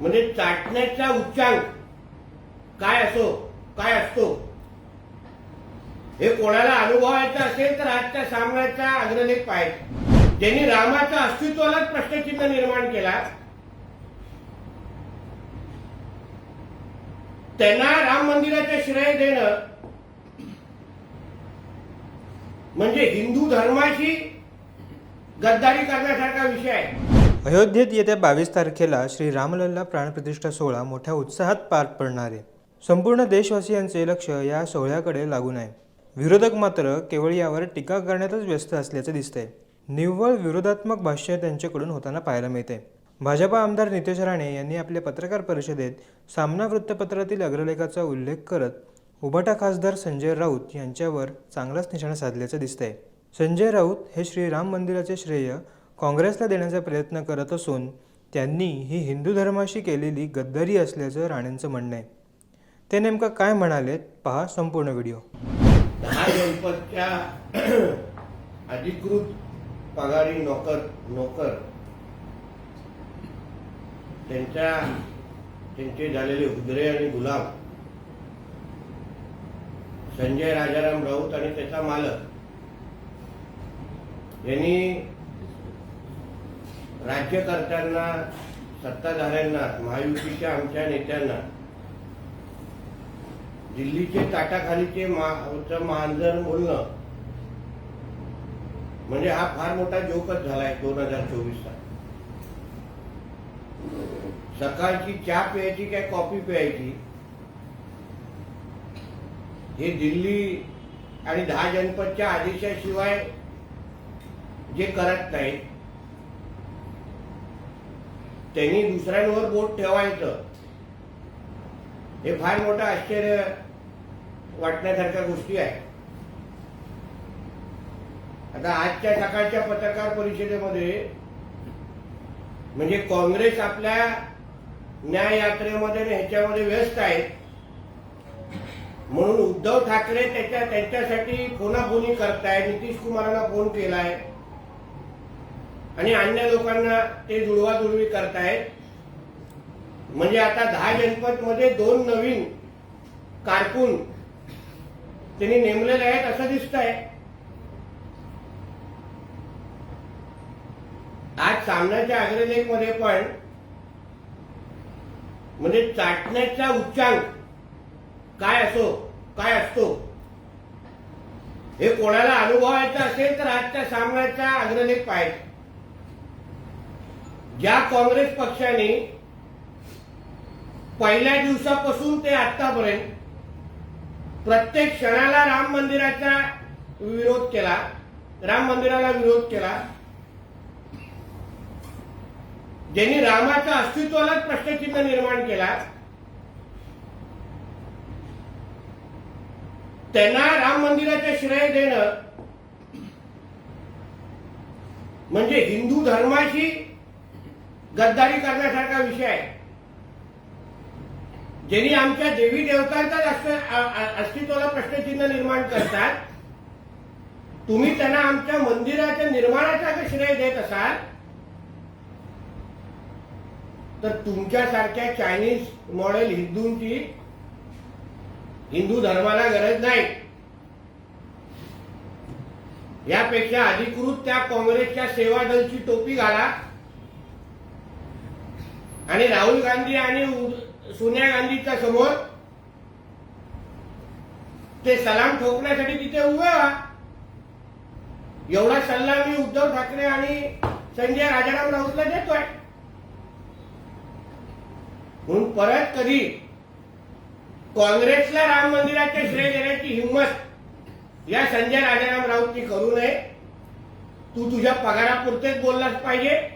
म्हणजे चाटण्याचा उच्चांक. काय असो काय असतो. हे कोणाला अनुभवायचं असेल तर आजच्या सामन्याचा अग्रलेख पाहिजे ज्यांनी रामाच्या अस्तित्वालाच प्रश्नचिन्ह निर्माण केला त्यांना राम मंदिराचे श्रेय देणं म्हणजे हिंदू धर्माशी गद्दारी करण्यासारखा विषय आहे. अयोध्येत येत्या बावीस तारखेला श्री रामलल्ला प्राणप्रतिष्ठा सोहळा मोठ्या उत्साहात पार पडणार आहे. संपूर्ण देशवासियांचे लक्ष या सोहळ्याकडे लागून आहे. विरोधक मात्र केवळ यावर टीका करण्यातच व्यस्त असल्याचे दिसतंय. निव्वळ विरोधात्मक भाष्य त्यांच्याकडून होताना पाहायला मिळते भाजपा आमदार नितेश राणे यांनी आपल्या पत्रकार परिषदेत सामना वृत्तपत्रातील अग्रलेखाचा उल्लेख करत उभटा खासदार संजय राऊत यांच्यावर चांगलाच निशाणा साधल्याचं दिसतंय. संजय राऊत हे श्री राम मंदिराचे श्रेय काँग्रेसला देण्याचा प्रयत्न करत असून त्यांनी ही हिंदू धर्माशी केलेली गद्दारी असल्याचं राणेंचं म्हणणं आहे. ते नेमकं काय म्हणालेत पहा संपूर्ण व्हिडिओ. दहा जनपदच्या अधिकृत पगारी नोकर नोकर. त्यांच्या त्यांचे झालेले हुदरे आणि गुलाम. संजय राजाराम राऊत आणि त्याचा मालक. यांनी राज्यकर्त्यांना सत्ताधाऱ्यांना महायुतीच्या आमच्या नेत्यांना दिल्लीचे ताटाखालीचे मा- मांजर बोलणं म्हणजे हा फार मोठा जोकच झालाय दोन हजार चोवीसचा. सकाळची चहा प्यायची काय कॉफी प्यायची? हे दिल्ली आणि दहा जनपदच्या आदेशाशिवाय जे करत नाहीत त्यांनी दुसऱ्यांवर बोट ठेवायचं. हे फार मोठं आश्चर्य वाटण्यासारख्या गोष्टी आहे आता आजच्या सकाळच्या पत्रकार परिषदेमध्ये म्हणजे काँग्रेस आपल्या न्याय यात्रेमध्ये आणि ह्याच्यामध्ये व्यस्त आहे म्हणून उद्धव ठाकरे त्याच्या त्यांच्यासाठी फोनाफोनी करताय नितीश कुमारांना फोन केलाय. आणि अन्य लोकांना ते जुळवाजुळवी करतायत. म्हणजे आता दहा जनपदमध्ये दोन नवीन कारकून त्यांनी नेमलेले आहेत असं दिसत आहे आज सामन्याच्या अग्रलेखमध्ये पण म्हणजे चाटण्याचा उच्चांक काय असो काय असतो हे कोणाला अनुभवायचं असेल तर आजच्या सामन्याचा अग्रलेख पाहिजे ज्या काँग्रेस पक्षाने पहिल्या दिवसापासून ते आतापर्यंत प्रत्येक क्षणाला राम मंदिराचा विरोध केला राम मंदिराला विरोध केला ज्यांनी रामाच्या अस्तित्वालाच प्रश्नचिन्ह निर्माण केला त्यांना राम मंदिराचे श्रेय देणं म्हणजे हिंदू धर्माशी गद्दारी करण्यासारखा विषय आहे. ज्यांनी आमच्या देवी देवतांचा अस्तित्वाला प्रश्नचिन्ह निर्माण करतात तुम्ही त्यांना आमच्या मंदिराच्या निर्माणाचा जर श्रेय देत असाल तर तुमच्यासारख्या चायनीज मॉडेल हिंदूंची हिंदू धर्माला गरज नाही. यापेक्षा अधिकृत त्या काँग्रेसच्या सेवा दलची टोपी घाला. आणि राहुल गांधी आणि सोनिया गांधीच्या समोर ते सलाम ठोकण्यासाठी तिथे उभे व्हा एवढा सल्ला मी उद्धव ठाकरे आणि संजय राजाराम राऊतला देतोय. म्हणून परत कधी काँग्रेसला राम मंदिराचे श्रेय देण्याची हिंमत या संजय राजाराम राऊतनी करू नये. तू तुझ्या पगारापुरतेच बोललाच पाहिजे.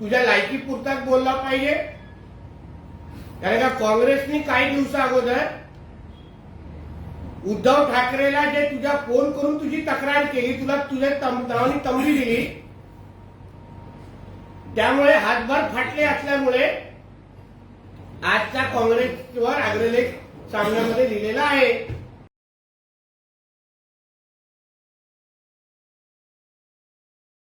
तुझ्या लायकी पुरताच बोलला पाहिजे. कारण का काँग्रेसनी काही दिवसा अगोदर उद्धव ठाकरेला जे तुझ्या फोन करून तुझी तक्रार केली तुला तुझ्या तम- नावानी तंबी दिली त्यामुळे हातभार फाटले असल्यामुळे आजचा काँग्रेसवर अग्रलेख सामन्यामध्ये लिहिलेला आहे.